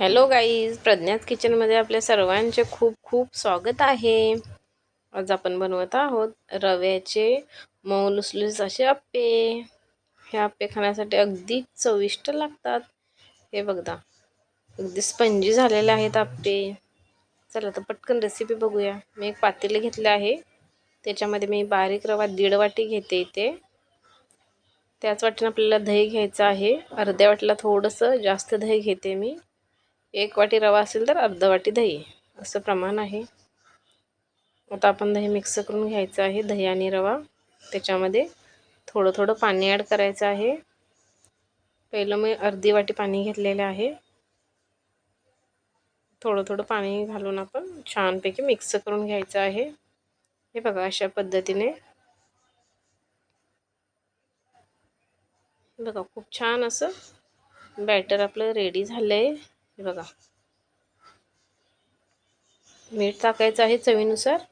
Hello guys प्रज्ञात किचनमध्ये आपल्या सर्वांचे खूप खूप स्वागत आहे. आज आपण बनवत आहोत रव्याचे मऊ लुसलुस असे आप्पे. हे आप्पे खाण्यासाठी अगदी चविष्ट लागतात. हे बघा. अगदी स्पंजी झालेले आहेत आप्पे. चला तर पटकन रेसिपी बघूया. मी एक पातेलं घेतलं आहे. त्याच्यामध्ये मी बारीक रवा दीड वाटी घेते इथे. त्याच वाटीनं आपल्याला दही घ्यायचं आहे. अर्ध्या वाटीला थोडंसं जास्त दही घेते मी. एक वाटी रवा असेल तर अर्ध वाटी दही असं प्रमाण आहे. आता आपण दही मिक्स करून घ्यायचं आहे. दही आणि रवा त्याच्यामध्ये थोडं थोडं पाणी ॲड करायचं आहे. पहिलं मी अर्धी वाटी पाणी घेतलेलं आहे. थोडं थोडं पाणी घालून आपण छानपैकी मिक्स करून घ्यायचं आहे. हे बघा अशा पद्धतीने. बघा खूप छान असं बॅटर आपलं रेडी झालं आहे हे बघा. मीठ टाकायचं आहे चवीनुसार.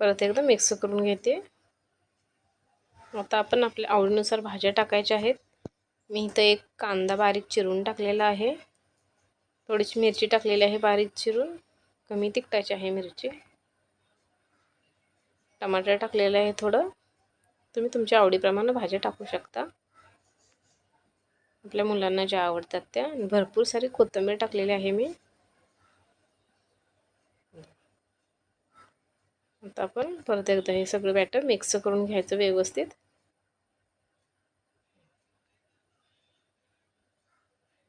परत एकदा मिक्स करून घेते. आता आपण आपल्या आवडीनुसार भाज्या टाकायच्या आहेत. मी इथं एक कांदा बारीक चिरून टाकलेला आहे. थोडीशी मिरची टाकलेली आहे बारीक चिरून. कमी तिखटाची आहे मिरची. टमाटर टाकलेलं आहे थोडं. तुम्ही तुमच्या आवडीप्रमाणे भाज्या टाकू शकता. आपल्या मुलांना ज्या आवडतात त्या. भरपूर सारी कोथिंबीर टाकलेली आहे मी. आता आपण परत एकदा हे सगळं बॅटर मिक्स करून घ्यायचं व्यवस्थित.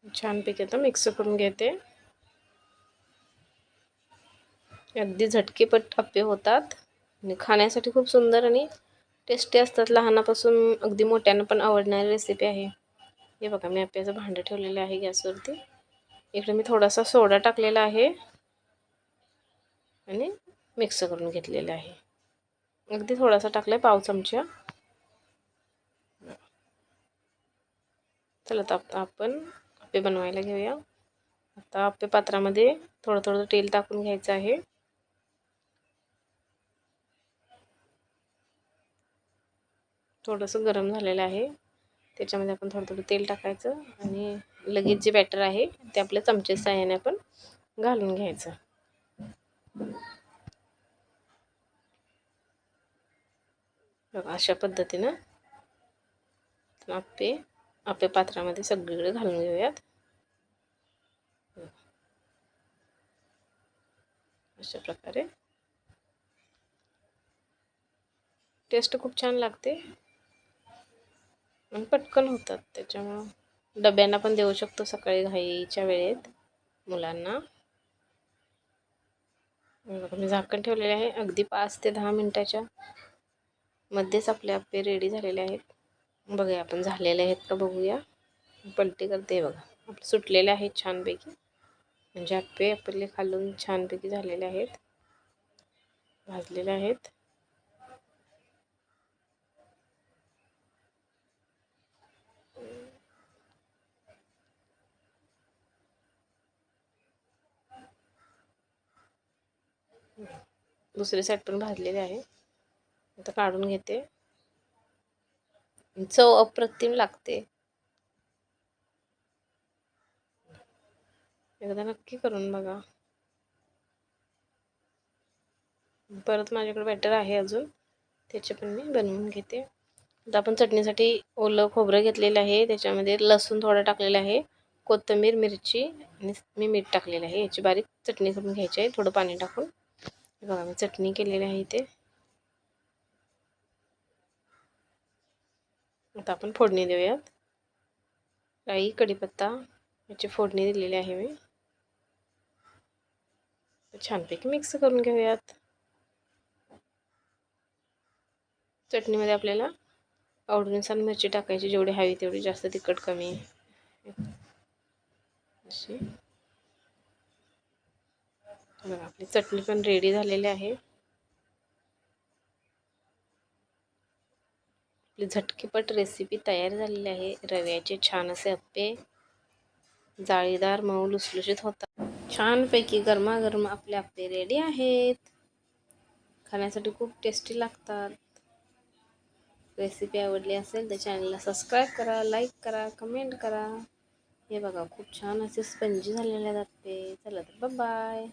छानपैकी आता मिक्स करून घेते. अगदी झटकेपट ठप्पे होतात. आणि खाण्यासाठी खूप सुंदर आणि टेस्टी असतात. लहानापासून अगदी मोठ्यानं पण आवडणारी रेसिपी आहे. हे बघा मी आपल्याचं भांडं ठेवलेलं आहे गॅसवरती. इकडे मी थोडासा सोडा टाकलेला आहे आणि मिक्स करून घेतलेलं आहे. अगदी थोडासा टाकला आहे पाव चमचा. चला तर आपण आप्पे बनवायला घेऊया. आता आप्पे पात्रामध्ये थोडं थोडं तेल टाकून घ्यायचं आहे. थोडंसं गरम झालेलं आहे. त्याच्यामध्ये आपण थोडं थोडं तेल टाकायचं आणि लगेच जे बॅटर आहे ते आपल्या चमचेच्या साह्याने आपण घालून घ्यायचं. बघा अशा पद्धतीनं आपे आपे पात्रामध्ये सगळीकडे घालून घेऊयात. अशा प्रकारे. टेस्ट खूप छान लागते. आणि पटकन होतात त्याच्यामुळं. डब्यांना पण देऊ शकतो सकाळी घाईच्या वेळेत मुलांना. मी झाकण ठेवलेले आहे. अगदी पाच ते दहा मिनटाच्या मध्येच आपले आप्पे रेडी झालेले आहेत. बघूया आपण झालेले आहेत का बघूया. पलटी करते बघा. आपले सुटलेले आहेत छानपैकी. म्हणजे आप्पे आपले खालून छानपैकी झालेले आहेत. भाजलेले आहेत. दुसरी साईड पण भाजलेली आहे. आता काढून घेते. चव अप्रतिम लागते. एकदा नक्की करून बघा. परत माझ्याकडे बॅटर आहे अजून. त्याचे पण मी बनवून घेते. आता आपण चटणीसाठी ओलं खोबरं घेतलेलं आहे. त्याच्यामध्ये लसूण थोडं टाकलेलं आहे. कोथिंबीर मिरची आणि मी मीठ टाकलेलं आहे. याची बारीक चटणी करून घ्यायची आहे. थोडं पाणी टाकून. बघा मी चटणी केलेली आहे इथे. आता आपण फोडणी देऊयात. राई कढीपत्ता याची फोडणी दिलेली आहे मी. छानपैकी मिक्स करून घेऊयात. चटणीमध्ये आपल्याला आवडीनुसार मिरची टाकायची जेवढी हवी तेवढी जास्त तिखट कमी. अशी. बघा आपली चटणी पण रेडी झालेली आहे. आपली झटकीपट रेसिपी तयार झालेली आहे. रव्याचे छान असे अप्पे जाळीदार मऊ लुसलुशीत होतात. छानपैकी गरमागरम आपले अप्पे रेडी आहेत. खाण्यासाठी खूप टेस्टी लागतात. रेसिपी आवडली असेल तर चॅनलला सबस्क्राईब करा लाईक करा कमेंट करा. हे बघा खूप छान असे स्पंजी झालेले आहेत अप्पे चला तर बाय